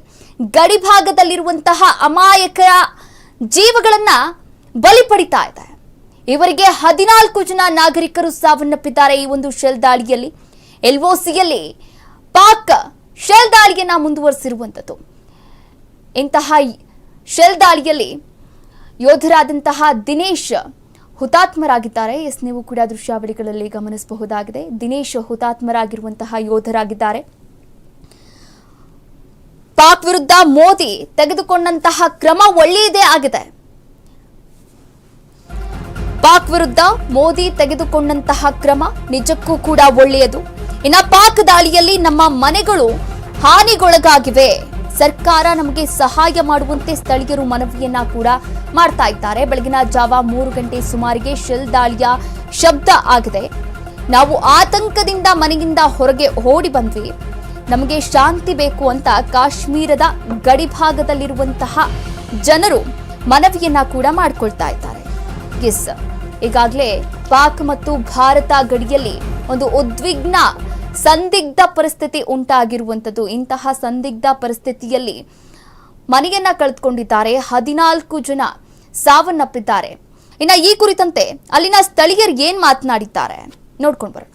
ಗಡಿಭಾಗದಲ್ಲಿರುವಂತಹ ಅಮಾಯಕರ ಜೀವಗಳನ್ನು ಬಲಿ ಪಡಿತಾ ಇದೆ. ಇವರಿಗೆ ಹದಿನಾಲ್ಕು ಜನ ನಾಗರಿಕರು ಸಾವನ್ನಪ್ಪಿದ್ದಾರೆ ಈ ಒಂದು ಶೆಲ್ ದಾಳಿಯಲ್ಲಿ. ಸಿಯಲ್ಲಿ ಪಾಕ್ ಶೆಲ್ ದಾಳಿಯನ್ನು ಮುಂದುವರಿಸಿರುವಂಥದ್ದು. ಇಂತಹ ಶೆಲ್ ದಾಳಿಯಲ್ಲಿ ಯೋಧರಾದಂತಹ ದಿನೇಶ್ ಹುತಾತ್ಮರಾಗಿದ್ದಾರೆ. ಎಸ್, ನೀವು ಕೂಡ ದೃಶ್ಯಾವಳಿಗಳಲ್ಲಿ ಗಮನಿಸಬಹುದಾಗಿದೆ. ದಿನೇಶ್ ಹುತಾತ್ಮರಾಗಿರುವಂತಹ ಯೋಧರಾಗಿದ್ದಾರೆ. ಪಾಕ್ ವಿರುದ್ಧ ಮೋದಿ ತೆಗೆದುಕೊಂಡಂತಹ ಕ್ರಮ ಒಳ್ಳೆಯದೇ ಆಗಿದೆ. ಪಾಕ್ ವಿರುದ್ಧ ಮೋದಿ ತೆಗೆದುಕೊಂಡಂತಹ ಕ್ರಮ ನಿಜಕ್ಕೂ ಕೂಡ ಒಳ್ಳೆಯದು. ಇನ್ನ ಪಾಕ್ ದಾಳಿಯಲ್ಲಿ ನಮ್ಮ ಮನೆಗಳು ಹಾನಿಗೊಳಗಾಗಿವೆ. ಸರ್ಕಾರ ನಮಗೆ ಸಹಾಯ ಮಾಡುವಂತೆ ಸ್ಥಳೀಯರು ಮನವಿಯನ್ನ ಕೂಡ ಮಾಡ್ತಾ ಇದ್ದಾರೆ. ಬೆಳಗಿನ ಜಾವ ಮೂರು ಗಂಟೆ ಸುಮಾರಿಗೆ ಶೆಲ್ ದಾಳಿಯ ಶಬ್ದ ಆಗಿದೆ. ನಾವು ಆತಂಕದಿಂದ ಮನೆಯಿಂದ ಹೊರಗೆ ಓಡಿ ಬಂದ್ವಿ. ನಮಗೆ ಶಾಂತಿ ಬೇಕು ಅಂತ ಕಾಶ್ಮೀರದ ಗಡಿಭಾಗದಲ್ಲಿರುವಂತಹ ಜನರು ಮನವಿಯನ್ನ ಕೂಡ ಮಾಡಿಕೊಳ್ತಾ ಇದ್ದಾರೆ. ಎಸ್, ಈಗಾಗಲೇ ಪಾಕ್ ಮತ್ತು ಭಾರತ ಗಡಿಯಲ್ಲಿ ಒಂದು ಉದ್ವಿಗ್ನ ಸಂದಿಗ್ಧ ಪರಿಸ್ಥಿತಿ ಉಂಟಾಗಿರುವಂಥದ್ದು. ಇಂತಹ ಸಂದಿಗ್ಧ ಪರಿಸ್ಥಿತಿಯಲ್ಲಿ ಮನೆಯನ್ನ ಕಳೆದುಕೊಂಡಿದ್ದಾರೆ. ಹದಿನಾಲ್ಕು ಜನ ಸಾವನ್ನಪ್ಪಿದ್ದಾರೆ. ಇನ್ನ ಈ ಕುರಿತಂತೆ ಅಲ್ಲಿನ ಸ್ಥಳೀಯರು ಏನ್ ಮಾತನಾಡಿದ್ದಾರೆ? ನೋಡ್ಕೊಂಡು ಬರೋಣ.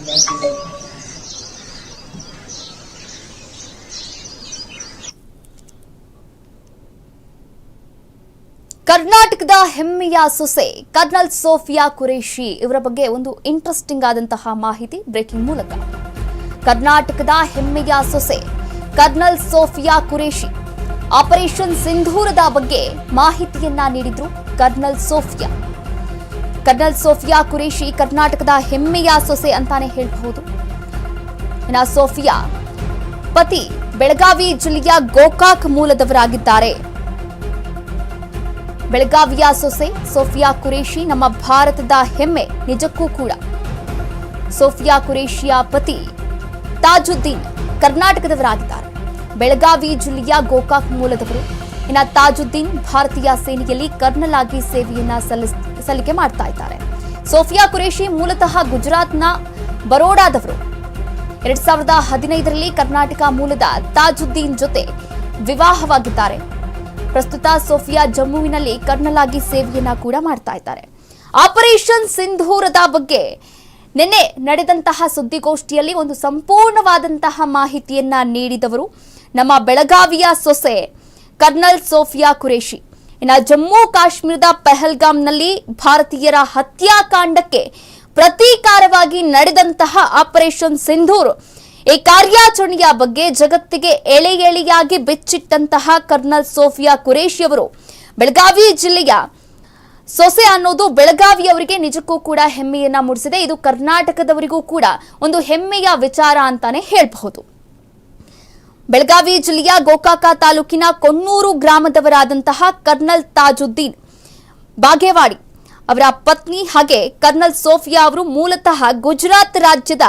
ಕರ್ನಾಟಕದ ಹೆಮ್ಮೆಯ ಸೊಸೆ ಕರ್ನಲ್ ಸೋಫಿಯಾ ಕುರೇಶಿ ಇವರ ಬಗ್ಗೆ ಒಂದು ಇಂಟ್ರೆಸ್ಟಿಂಗ್ ಆದಂತಹ ಮಾಹಿತಿ ಬ್ರೇಕಿಂಗ್ ಮೂಲಕ. ಕರ್ನಾಟಕದ ಹೆಮ್ಮೆಯ ಸೊಸೆ ಕರ್ನಲ್ ಸೋಫಿಯಾ ಕುರೇಶಿ ಆಪರೇಷನ್ ಸಿಂಧೂರದ ಬಗ್ಗೆ ಮಾಹಿತಿಯನ್ನ ನೀಡಿದ್ರು colonel Sophia. Colonel Sophia Qureshi ಕರ್ನಾಟಕದ ಹೆಮ್ಮೆಯ ಸೊಸೆ ಅಂತಾನೆ ಹೇಳಬಹುದು. ಇನ್ನು ಸೋಫಿಯಾ ಪತಿ ಬೆಳಗಾವಿ ಜಿಲ್ಲೆಯ ಗೋಕಾಕ್ ಮೂಲದವರಾಗಿದ್ದಾರೆ. ಬೆಳಗಾವಿಯ ಸೊಸೆ ಸೋಫಿಯಾ ಕುರೇಶಿ ನಮ್ಮ ಭಾರತದ ಹೆಮ್ಮೆ ನಿಜಕ್ಕೂ ಕೂಡ. ಸೋಫಿಯಾ ಕುರೇಶಿಯ ಪತಿ ತಾಜುದ್ದೀನ್ ಕರ್ನಾಟಕದವರಾಗಿದ್ದಾರೆ. ಬೆಳಗಾವಿ ಜಿಲ್ಲೆಯ ಗೋಕಾಕ್ ಮೂಲದವರು. ಇನ್ನ ತಾಜುದ್ದೀನ್ ಭಾರತೀಯ ಸೇನೆಯಲ್ಲಿ ಕರ್ನಲ್ ಆಗಿ ಸೇವೆಯನ್ನ ಸಲ್ಲಿಕೆ ಮಾಡ್ತಾ ಇದ್ದಾರೆ. ಸೋಫಿಯಾ ಕುರೇಶಿ ಮೂಲತಃ ಗುಜರಾತ್ನ ಬರೋಡಾದವರು. ಎರಡ್ ಸಾವಿರದ ಹದಿನೈದರಲ್ಲಿ ಕರ್ನಾಟಕ ಮೂಲದ ತಾಜುದ್ದೀನ್ ಜೊತೆ ವಿವಾಹವಾಗಿದ್ದಾರೆ. ಪ್ರಸ್ತುತ ಸೋಫಿಯಾ ಜಮ್ಮುವಿನಲ್ಲಿ ಕರ್ನಲ್ ಆಗಿ ಸೇವೆಯನ್ನ ಕೂಡ ಮಾಡ್ತಾ ಇದ್ದಾರೆ. ಆಪರೇಷನ್ ಸಿಂಧೂರದ ಬಗ್ಗೆ ನಿನ್ನೆ ನಡೆದಂತಹ ಸುದ್ದಿಗೋಷ್ಠಿಯಲ್ಲಿ ಒಂದು ಸಂಪೂರ್ಣವಾದಂತಹ ಮಾಹಿತಿಯನ್ನ ನೀಡಿದವರು ನಮ್ಮ ಬೆಳಗಾವಿಯ ಸೊಸೆ ಕರ್ನಲ್ ಸೋಫಿಯಾ ಕುರೇಶಿ ಇನ್ನು ಜಮ್ಮು ಕಾಶ್ಮೀರದ ಪಹಲ್ಗಾಮ್ನಲ್ಲಿ ಭಾರತೀಯರ ಹತ್ಯಾಕಾಂಡಕ್ಕೆ ಪ್ರತೀಕಾರವಾಗಿ ನಡೆದಂತಹ ಆಪರೇಷನ್ ಸಿಂಧೂರ್. ಈ ಕಾರ್ಯಾಚರಣೆಯ ಬಗ್ಗೆ ಜಗತ್ತಿಗೆ ಎಳೆ ಎಳೆಯಾಗಿ ಬೆಚ್ಚಿಟ್ಟಂತಹ ಕರ್ನಲ್ ಸೋಫಿಯಾ ಕುರೇಶಿ ಅವರು ಬೆಳಗಾವಿ ಜಿಲ್ಲೆಯ ಸೊಸೆ ಅನ್ನೋದು ಬೆಳಗಾವಿಯವರಿಗೆ ನಿಜಕ್ಕೂ ಕೂಡ ಹೆಮ್ಮೆಯನ್ನ ಮೂಡಿಸಿದೆ. ಇದು ಕರ್ನಾಟಕದವರಿಗೂ ಕೂಡ ಒಂದು ಹೆಮ್ಮೆಯ ವಿಚಾರ ಅಂತಾನೆ ಹೇಳಬಹುದು. ಬೆಳಗಾವಿ ಜಿಲ್ಲೆಯ ಗೋಕಾಕ ತಾಲೂಕಿನ ಕೊನ್ನೂರು ಗ್ರಾಮದವರಾದಂತಹ ಕರ್ನಲ್ ತಾಜುದ್ದೀನ್ ಬಾಗೇವಾಡಿ ಅವರ ಪತ್ನಿ ಹಾಗೆ ಕರ್ನಲ್ ಸೋಫಿಯಾ ಅವರು ಮೂಲತಃ ಗುಜರಾತ್ ರಾಜ್ಯದ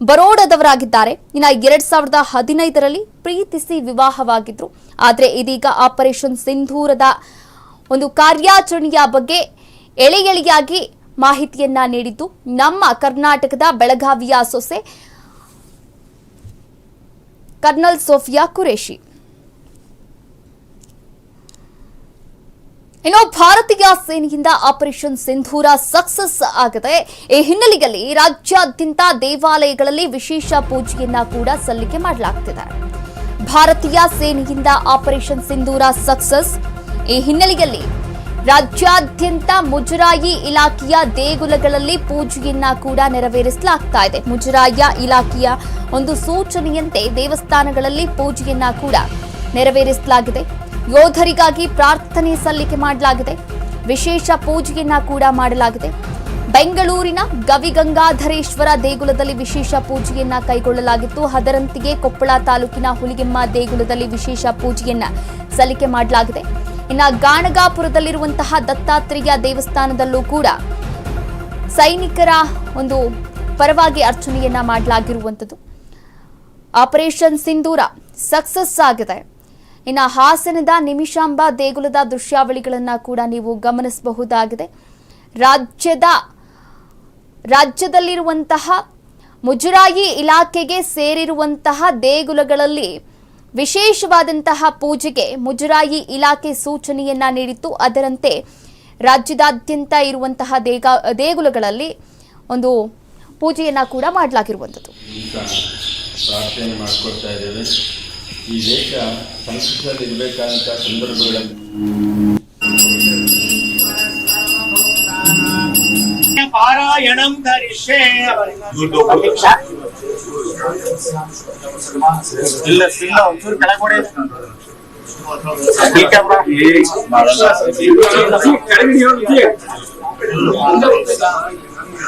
ಬರೋಡದವರಾಗಿದ್ದಾರೆ. ಇನ್ನು ಎರಡ್ ಸಾವಿರದ ಹದಿನೈದರಲ್ಲಿ ಪ್ರೀತಿಸಿ ವಿವಾಹವಾಗಿದ್ರು. ಆದರೆ ಇದೀಗ ಆಪರೇಷನ್ ಸಿಂಧೂರದ ಒಂದು ಕಾರ್ಯಾಚರಣೆಯ ಬಗ್ಗೆ ಎಳೆ ಎಳೆಯಾಗಿ ಮಾಹಿತಿಯನ್ನ ನೀಡಿದ್ದು ನಮ್ಮ ಕರ್ನಾಟಕದ ಬೆಳಗಾವಿಯ ಸೊಸೆ ಕರ್ನಲ್ ಸೋಫಿಯಾ ಕುರೇಶಿ ಇನ್ನು ಭಾರತೀಯ ಸೇನೆಯಿಂದ ಆಪರೇಷನ್ ಸಿಂಧೂರ ಸಕ್ಸಸ್ ಆಗಿದೆ ಈ ಹಿನ್ನೆಲೆಯಲ್ಲಿ ರಾಜ್ಯಾದ್ಯಂತ ದೇವಾಲಯಗಳಲ್ಲಿ ವಿಶೇಷ ಪೂಜೆಯನ್ನ ಕೂಡ ಸಲ್ಲಿಕೆ ಮಾಡಲಾಗ್ತಿದೆ. ಭಾರತೀಯ ಸೇನೆಯಿಂದ ಆಪರೇಷನ್ ಸಿಂಧೂರ ಸಕ್ಸಸ್ ಈ ಹಿನ್ನೆಲೆಯಲ್ಲಿ ರಾಜ್ಯಾದ್ಯಂತ ಮುಜರಾಯಿ ಇಲಾಖೆಯ ದೇಗುಲಗಳಲ್ಲಿ ಪೂಜೆಯನ್ನ ಕೂಡ ನೆರವೇರಿಸಲಾಗ್ತಾ ಇದೆ. ಮುಜರಾಯ ಇಲಾಖೆಯ ಒಂದು ಸೂಚನೆಯಂತೆ ದೇವಸ್ಥಾನಗಳಲ್ಲಿ ಪೂಜೆಯನ್ನ ಕೂಡ ನೆರವೇರಿಸಲಾಗಿದೆ. ಯೋಧರಿಗಾಗಿ ಪ್ರಾರ್ಥನೆ ಸಲ್ಲಿಕೆ ಮಾಡಲಾಗಿದೆ. ವಿಶೇಷ ಪೂಜೆಯನ್ನ ಕೂಡ ಮಾಡಲಾಗಿದೆ. ಬೆಂಗಳೂರಿನ ಗವಿಗಂಗಾಧರೇಶ್ವರ ದೇಗುಲದಲ್ಲಿ ವಿಶೇಷ ಪೂಜೆಯನ್ನ ಕೈಗೊಳ್ಳಲಾಗಿತ್ತು. ಅದರಂತೆಯೇ ಕೊಪ್ಪಳ ತಾಲೂಕಿನ ಹುಲಿಗೆಮ್ಮ ದೇಗುಲದಲ್ಲಿ ವಿಶೇಷ ಪೂಜೆಯನ್ನ ಸಲ್ಲಿಕೆ ಮಾಡಲಾಗಿದೆ. ಇನ್ನು ಗಾಣಗಾಪುರದಲ್ಲಿರುವಂತಹ ದತ್ತಾತ್ರೇಯ ದೇವಸ್ಥಾನದಲ್ಲೂ ಕೂಡ ಸೈನಿಕರ ಒಂದು ಪರವಾಗಿ ಅರ್ಚನೆಯನ್ನ ಮಾಡಲಾಗಿರುವಂಥದ್ದು. ಆಪರೇಷನ್ ಸಿಂಧೂರ ಸಕ್ಸಸ್ ಆಗಿದೆ. ಇನ್ನು ಹಾಸನದ ನಿಮಿಷಾಂಬ ದೇಗುಲದ ದೃಶ್ಯಾವಳಿಗಳನ್ನು ಕೂಡ ನೀವು ಗಮನಿಸಬಹುದಾಗಿದೆ. ರಾಜ್ಯದ, ರಾಜ್ಯದಲ್ಲಿರುವಂತಹ ಮುಜರಾಯಿ ಇಲಾಖೆಗೆ ಸೇರಿರುವಂತಹ ದೇಗುಲಗಳಲ್ಲಿ ವಿಶೇಷವಾದಂತಹ ಪೂಜೆಗೆ ಮುಜರಾಯಿ ಇಲಾಖೆ ಸೂಚನೆಯನ್ನ ನೀಡಿತ್ತು. ಅದರಂತೆ ರಾಜ್ಯದಾದ್ಯಂತ ಇರುವಂತಹ ದೇಗ, ದೇಗುಲಗಳಲ್ಲಿ ಒಂದು ಪೂಜೆಯನ್ನ ಕೂಡ ಮಾಡಲಾಗಿರುವಂಥದ್ದು. ಈ ದೇಶ ಸಂಸ್ಕೃತದಲ್ಲಿ ಇರಬೇಕಾದಂತಹ ಸಂದರ್ಭಗಳಲ್ಲಿ ಪಾರಾಯಣಂ ಧರಿಷೆ ಇಲ್ಲ ಇಲ್ಲ ಒಂಚೂರು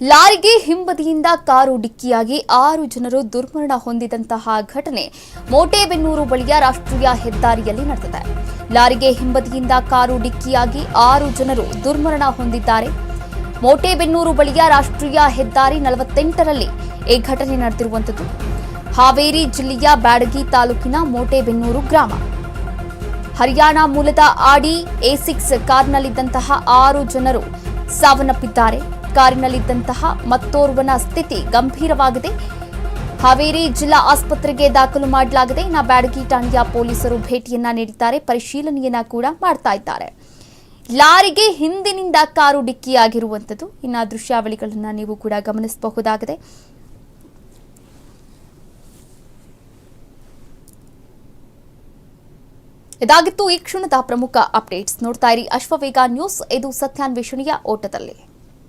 ಲಾರಿಗೆ ಹಿಂಬದಿಯಿಂದ ಕಾರು ಡಿಕ್ಕಿಯಾಗಿ ಆರು ಜನರು ದುರ್ಮರಣ ಹೊಂದಿದಂತಹ ಘಟನೆ ಮೋಟೆಬೆನ್ನೂರು ಬಳಿಯ ರಾಷ್ಟ್ರೀಯ ಹೆದ್ದಾರಿಯಲ್ಲಿ ನಡೆದಿದೆ. ಲಾರಿಗೆ ಹಿಂಬದಿಯಿಂದ ಕಾರು ಡಿಕ್ಕಿಯಾಗಿ ಆರು ಜನರು ದುರ್ಮರಣ ಹೊಂದಿದ್ದಾರೆ. ಮೋಟೆಬೆನ್ನೂರು ಬಳಿಯ ರಾಷ್ಟ್ರೀಯ ಹೆದ್ದಾರಿ ನಲವತ್ತೆಂಟರಲ್ಲಿ ಈ ಘಟನೆ ನಡೆದಿರುವಂಥದ್ದು. ಹಾವೇರಿ ಜಿಲ್ಲೆಯ ಬ್ಯಾಡಗಿ ತಾಲೂಕಿನ ಮೋಟೆಬೆನ್ನೂರು ಗ್ರಾಮ. ಹರಿಯಾಣ ಮೂಲದ ಆಡಿ ಎ ಸಿಕ್ಸ್ ಕಾರ್ನಲ್ಲಿದ್ದಂತಹ ಆರು ಜನರು ಸಾವನ್ನಪ್ಪಿದ್ದಾರೆ. ಕಾರಿನಲ್ಲಿದ್ದಂತಹ ಮತ್ತೋರ್ವನ ಸ್ಥಿತಿ ಗಂಭೀರವಾಗಿದೆ. ಹಾವೇರಿ ಜಿಲ್ಲಾ ಆಸ್ಪತ್ರೆಗೆ ದಾಖಲು ಮಾಡಲಾಗಿದೆ. ಇನ್ನು ಬ್ಯಾಡಗಿ ಠಾಣೆಯ ಪೊಲೀಸರು ಭೇಟಿಯನ್ನ ನೀಡಿದ್ದಾರೆ. ಪರಿಶೀಲನೆಯನ್ನ ಕೂಡ ಮಾಡ್ತಾ ಇದ್ದಾರೆ. ಲಾರಿಗೆ ಹಿಂದಿನಿಂದ ಕಾರು ಡಿಕ್ಕಿಯಾಗಿರುವಂಥದ್ದು. ಇನ್ನು ದೃಶ್ಯಾವಳಿಗಳನ್ನ ನೀವು ಕೂಡ ಗಮನಿಸಬಹುದಾಗಿದೆ. ಇದಾಗಿತ್ತು ಈ ಕ್ಷಣದ ಪ್ರಮುಖ ಅಪ್ಡೇಟ್ಸ್. ನೋಡ್ತಾ ಇರಿ ಅಶ್ವವೇಗ ನ್ಯೂಸ್. ಇದು ಸತ್ಯಾನ್ವೇಷಣೆಯ ಓಟದಲ್ಲಿ.